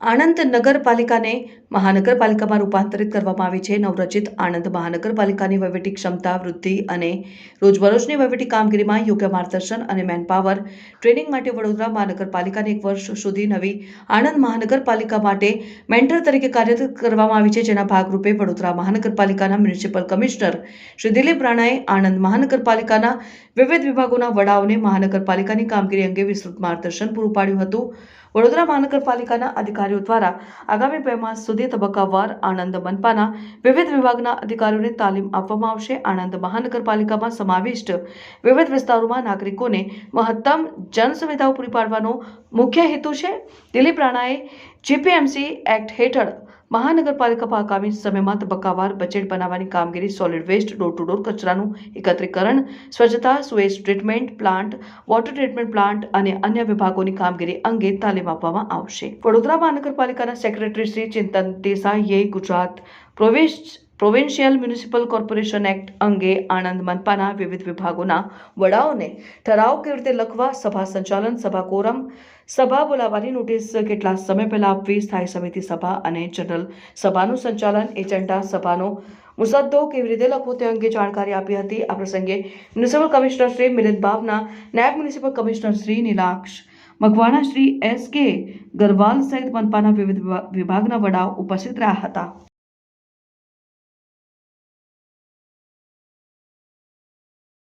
આણંદ નગરપાલિકાને મહાનગરપાલિકામાં રૂપાંતરિત કરવામાં આવી છે. નવરચિત આણંદ મહાનગરપાલિકાની વહીવટી ક્ષમતા, વૃદ્ધિ અને રોજબરોજની વહીવટી કામગીરીમાં યોગ્ય માર્ગદર્શન અને મેનપાવર ટ્રેનિંગ માટે વડોદરા મહાનગરપાલિકાને એક વર્ષ સુધી નવી આણંદ મહાનગરપાલિકા માટે મેન્ટર તરીકે કાર્યરત કરવામાં આવી છે, જેના ભાગરૂપે વડોદરા મહાનગરપાલિકાના મ્યુનિસિપલ કમિશનર શ્રી દિલીપ રાણાએ આણંદ મહાનગરપાલિકાના વિવિધ વિભાગોના વડાઓને મહાનગરપાલિકાની કામગીરી અંગે વિસ્તૃત માર્ગદર્શન પૂરું પાડ્યું હતું. વડોદરા મહાનગરપાલિકાના અધિકારીઓ દ્વારા આગામી બે માસ સુધી તબક્કાવાર આણંદ મનપાના વિવિધ વિભાગના અધિકારીઓને તાલીમ આપવામાં આવશે. આણંદ મહાનગરપાલિકામાં સમાવિષ્ટ વિવિધ વિસ્તારોમાં નાગરિકોને મહત્તમ જન સુવિધાઓ પૂરી પાડવાનો મુખ્ય હેતુ છે. દિલીપ રાણાએ જીપીએમસી એક્ટ હેઠળ મહાનગરપાલિકામાં આગામી સમયમાં તબક્કાવાર બજેટ બનાવવાની કામગીરી solid waste door to door કચરાનું એકત્રીકરણ, સ્વચ્છતા sewage treatment plant water treatment plant અને અન્ય વિભાગોની કામગીરી અંગે તાલીમ આપવામાં આવશે. વડોદરા મહાનગરપાલિકાના secretary Shri Chintan દેસાઈએ Gujarat province provincial municipal corporation act અંગે આણંદ મનપાના વિવિધ વિભાગોના વડાઓને ઠરાવ કેવી રીતે લખવા, સભા સંચાલન, સભા કોરમ, સભા બોલાવવાની નોટિસ કેટલા સમય પહેલા આપવી, સ્થાયી સમિતિ સભા અને જનરલ સભાનું સંચાલન, એજન્ડા સભાનો મુસદ્દો કેવી રીતે લખવો તે અંગે જાણકારી આપી હતી. આ પ્રસંગે મ્યુનિસિપલ કમિશનર શ્રી મિલિંદ બાબના નાયબ municipal commissioner Shri Nilaksh Makwana, Shri S K Garwal સહિત મનપાના વિવિધ વિભાગના વડાઓ ઉપસ્થિત રહ્યા હતા.